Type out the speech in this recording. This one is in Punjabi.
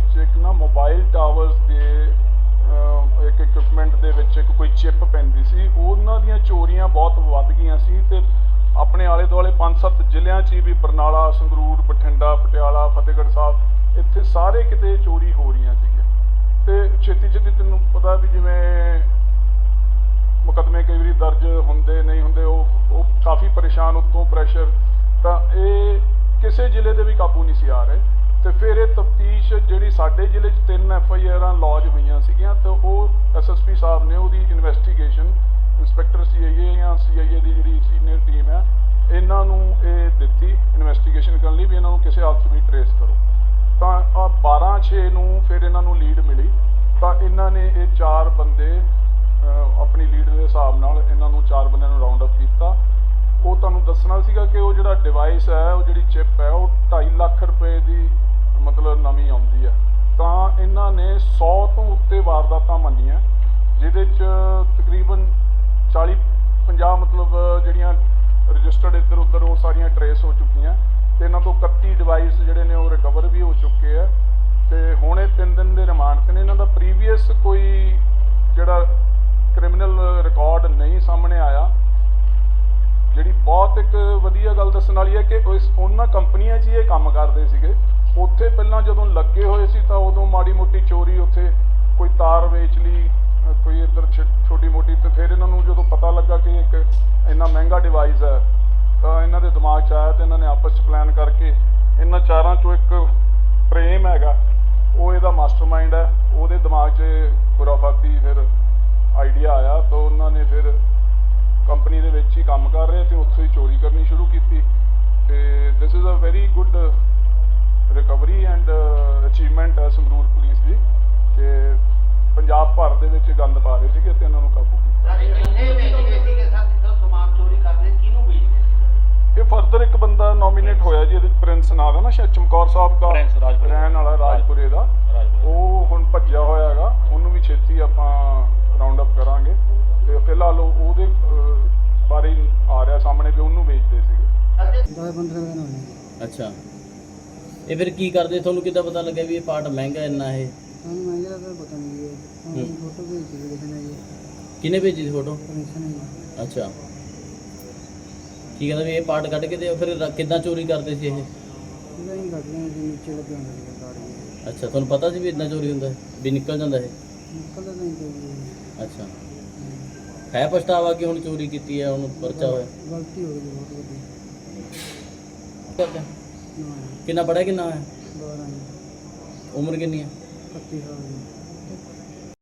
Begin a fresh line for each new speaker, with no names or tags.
ਵਿੱਚ ਇੱਕ ਨਾ ਮੋਬਾਈਲ ਟਾਵਰਸ ਦੇ ਇੱਕ ਇਕਵਿਪਮੈਂਟ ਦੇ ਵਿੱਚ ਇੱਕ ਕੋਈ ਚਿਪ ਪੈਂਦੀ ਸੀ। ਉਹਨਾਂ ਦੀਆਂ ਚੋਰੀਆਂ ਬਹੁਤ ਵੱਧ ਗਈਆਂ ਸੀ ਤੇ ਆਪਣੇ ਆਲੇ ਦੁਆਲੇ 5-7 ਜ਼ਿਲ੍ਹਿਆਂ 'ਚ ਹੀ ਵੀ ਬਰਨਾਲਾ, ਸੰਗਰੂਰ, ਬਠਿੰਡਾ, ਪਟਿਆਲਾ, ਫਤਿਹਗੜ੍ਹ ਸਾਹਿਬ, ਇੱਥੇ ਸਾਰੇ ਕਿਤੇ ਚੋਰੀ ਹੋ ਰਹੀਆਂ ਸੀਗੀਆਂ। ਤੇ ਛੇਤੀ ਛੇਤੀ ਤੈਨੂੰ ਪਤਾ ਵੀ ਜਿਵੇਂ ਮੁਕੱਦਮੇ ਕਈ ਵਾਰੀ ਦਰਜ ਹੁੰਦੇ, ਨਹੀਂ ਹੁੰਦੇ, ਉਹ ਉਹ ਕਾਫੀ ਪਰੇਸ਼ਾਨ, ਉੱਤੋਂ ਪ੍ਰੈਸ਼ਰ ਤਾਂ ਇਹ ਕਿਸੇ ਜ਼ਿਲ੍ਹੇ ਦੇ ਵੀ ਕਾਬੂ ਨਹੀਂ ਸੀ ਆ ਰਹੇ। ਤੇ ਫਿਰ ਇਹ ਤਫਤੀਸ਼ ਜਿਹੜੀ ਸਾਡੇ ਜ਼ਿਲ੍ਹੇ 'ਚ ਤਿੰਨ ਐਫ ਆਈ ਆਰਾਂ ਲੌਜ ਹੋਈਆਂ ਸੀਗੀਆਂ ਤੇ ਉਹ ਐਸ ਐਸ ਪੀ ਸਾਹਿਬ ਨੇ ਉਹਦੀ ਇਨਵੈਸਟੀਗੇਸ਼ਨ ਇੰਸਪੈਕਟਰ ਸੀ ਆਈ ਏ ਜਾਂ ਸੀ ਆਈ ਏ ਦੀ ਜਿਹੜੀ ਸੀਨੀਅਰ ਟੀਮ ਹੈ, ਇਹਨਾਂ ਨੂੰ ਇਹ ਦਿੱਤੀ ਇਨਵੈਸਟੀਗੇਸ਼ਨ ਕਰਨ ਲਈ ਵੀ ਇਹਨਾਂ ਨੂੰ ਕਿਸੇ ਹਾਲਤ 'ਚ ਵੀ ਟਰੇਸ ਕਰੋ। ਤਾਂ ਆ 12 6 ਨੂੰ ਫਿਰ ਇਹਨਾਂ ਨੂੰ ਲੀਡ ਮਿਲੀ। ਤਾਂ ਇਹਨਾਂ ਨੇ ਇਹ ਚਾਰ ਬੰਦੇ ਆਪਣੀ ਲੀਡ ਦੇ ਹਿਸਾਬ ਨਾਲ ਇਹਨਾਂ ਨੂੰ ਚਾਰ ਬੰਦਿਆਂ ਨੂੰ ਰਾਉਂਡ ਅਪ ਕੀਤਾ। ਉਹ ਤੁਹਾਨੂੰ ਦੱਸਣਾ ਸੀਗਾ ਕਿ ਉਹ ਜਿਹੜਾ ਡਿਵਾਈਸ ਹੈ, ਉਹ ਜਿਹੜੀ ਚਿਪ ਹੈ, ਉਹ 2.5 ਲੱਖ ਰੁਪਏ ਦੀ ਮਤਲਬ ਨਵੀਂ ਆਉਂਦੀ ਹੈ ਤਾਂ ਇਹਨਾਂ ਨੇ 100 ਤੋਂ ਉੱਤੇ ਵਾਰਦਾਤਾਂ ਮੰਨੀਆਂ, ਜਿਹਦੇ ਚ ਤਕਰੀਬਨ 40 50 ਮਤਲਬ ਜਿਹੜੀਆਂ ਰਜਿਸਟਰਡ ਇੱਧਰ ਉੱਧਰ ਉਹ ਸਾਰੀਆਂ ਟਰੇਸ ਹੋ ਚੁੱਕੀਆਂ। ਤੇ ਇਹਨਾਂ ਤੋਂ 31 ਡਿਵਾਈਸ ਜਿਹੜੇ ਨੇ ਉਹ ਰਿਕਵਰ ਵੀ ਹੋ ਚੁੱਕੇ ਆ। ਤੇ ਹੁਣ ਇਹ 3 ਦਿਨ ਦੇ ਰਿਮਾਂਡ ਤੇ ਨੇ। ਇਹਨਾਂ ਦਾ ਪ੍ਰੀਵੀਅਸ ਕੋਈ ਜਿਹੜਾ ਕ੍ਰਿਮੀਨਲ ਰਿਕਾਰਡ ਨਹੀਂ ਸਾਹਮਣੇ ਆਇਆ। ਜਿਹੜੀ ਬਹੁਤ ਇੱਕ ਵਧੀਆ ਗੱਲ ਦੱਸਣ ਵਾਲੀ ਹੈ ਕਿ ਉਸ ਉਹਨਾਂ ਕੰਪਨੀਆਂ 'ਚ ਹੀ ਇਹ ਕੰਮ ਕਰਦੇ ਸੀਗੇ। ਉੱਥੇ ਪਹਿਲਾਂ ਜਦੋਂ ਲੱਗੇ ਹੋਏ ਸੀ ਤਾਂ ਉਦੋਂ ਮਾੜੀ ਮੋਟੀ ਚੋਰੀ ਉੱਥੇ ਕੋਈ ਤਾਰ ਵੇਚ ਲਈ ਕੋਈ ਇੱਧਰ ਛੋਟੀ ਮੋਟੀ ਤੇ ਫਿਰ ਇਹਨਾਂ ਨੂੰ ਜਦੋਂ ਪਤਾ ਲੱਗਾ ਕਿ ਇੱਕ ਇੰਨਾ ਮਹਿੰਗਾ ਡਿਵਾਈਸ ਹੈ, ਤਾਂ ਇਹਨਾਂ ਦੇ ਦਿਮਾਗ 'ਚ ਆਇਆ ਤੇ ਇਹਨਾਂ ਨੇ ਆਪਸ 'ਚ ਪਲਾਨ ਕਰਕੇ ਇਹਨਾਂ ਚਾਰਾਂ 'ਚੋਂ ਇੱਕ ਪ੍ਰੇਮ ਹੈਗਾ, ਉਹ ਇਹਦਾ ਮਾਸਟਰਮਾਈਂਡ ਹੈ, ਉਹਦੇ ਦਿਮਾਗ 'ਚ ਇਹ ਖੁਰਾਫਾਤੀ ਫਿਰ ਆਈਡੀਆ ਆਇਆ ਤਾਂ ਉਹਨਾਂ ਨੇ ਫਿਰ ਕੰਪਨੀ ਦੇ ਵਿੱਚ ਹੀ ਕੰਮ ਕਰ ਰਹੇ ਤੇ ਉੱਥੋਂ ਹੀ ਚੋਰੀ ਕਰਨੀ ਸ਼ੁਰੂ ਕੀਤੀ ਤੇ this is a very good ਭਰ ਦੇ ਵਿੱਚ ਗੰਦ ਪਾ ਰਹੇ ਸੀਗੇ ਤੇ ਇਹਨਾਂ ਨੂੰ ਕਾਬੂ ਕੀਤਾ। ਇਹ ਫਰਦਰ ਇੱਕ ਬੰਦਾ ਨੋਮੀਨੇਟ ਹੋਇਆ ਜੀ ਇਹਦੇ ਪ੍ਰਿੰਸ ਨਾਂ ਦਾ ਨਾ ਸ਼ਾਇਦ ਚਮਕੌਰ ਸਾਹਿਬ ਦਾ
ਪ੍ਰਿੰਸ ਰਾਜਪੁਰੇ।
ਰਹਿਣ ਵਾਲਾ ਰਾਜਪੁਰੇ ਦਾ। ਉਹ ਹੁਣ ਭੱਜਿਆ ਹੋਇਆ ਹੈਗਾ ਉਹਨੂੰ ਵੀ ਛੇਤੀ ਆਪਾਂ ਰਾਉਂਡ ਅਪ ਕਰਾਂਗੇ। ਤੇ ਫਿਲਹਾਲ ਉਹ- ਉਹਦੇ ਬਾਰੇ ਆ ਰਿਹਾ ਸਾਹਮਣੇ ਵੀ ਉਹਨੂੰ ਵੇਚਦੇ ਸੀਗੇ।
ਅੱਛਾ। ਇਹ ਫਿਰ ਕੀ ਕਰਦੇ? ਤੁਹਾਨੂੰ ਕਿੱਦਾਂ ਪਤਾ ਲੱਗਿਆ ਵੀ ਇਹ ਪਾਰਟ ਮਹਿੰਗਾ ਇੰਨਾ ਇਹ
ਪਤਾ ਨਹੀਂ ਹੈ। ਸਾਨੂੰ
ਹੂੰ।
ਫੋਟੋ ਭੇਜੀ ਸੀ ਕਿਸੇ ਨੇ ਜੀ।
ਕਿਹਨੇ ਭੇਜੀ ਸੀ ਫੋਟੋ
ਪਰਮਿਸ਼ਨ ਹੈ ਜੀ।
ਅੱਛਾ। ਕੀ ਕਹਿੰਦਾ ਵੀ ਇਹ ਪਾਰਟ ਕੱਢ ਕੇ ਤੇ ਫਿਰ ਰ- ਕਿੱਦਾਂ ਚੋਰੀ ਕਰਦੇ ਸੀ ਇਹ?
ਇਹਦਾ ਹੀ ਕੱਢ ਲੈਣਾ ਜੀ ਨੀਚੇ ਲੱਗਿਆ ਹੁੰਦਾ ਸੀ ਗਾੜੀ
ਅੱਛਾ ਤੁਹਾਨੂੰ ਪਤਾ ਸੀ ਵੀ ਇਦਾਂ ਚੋਰੀ ਹੁੰਦਾ ਹੈ ਵੀ ਨਿਕਲ ਜਾਂਦਾ ਇਹ?
ਨਿਕਲਦਾ ਨਹੀਂ ਕੋਈ
ਅੱਛਾ। ਹੈ। ਪਛਤਾਵਾ ਕਿ ਹੁਣ ਚੋਰੀ ਕੀਤੀ ਹੈ ਹੁਣ ਪਰਚਾ ਹੋਇਆ?
ਗਲਤੀ ਹੋ ਗਈ ਜੀ ਬਹੁਤ ਵੱਡੀ।
ਕਿੰਨਾ ਪੜਿਆ ਕਿੰਨਾ ਹੈ
12 ਜੀ।
ਉਮਰ ਕਿੰਨੀ ਹੈ?
31 ਸਾਲ ਦੀ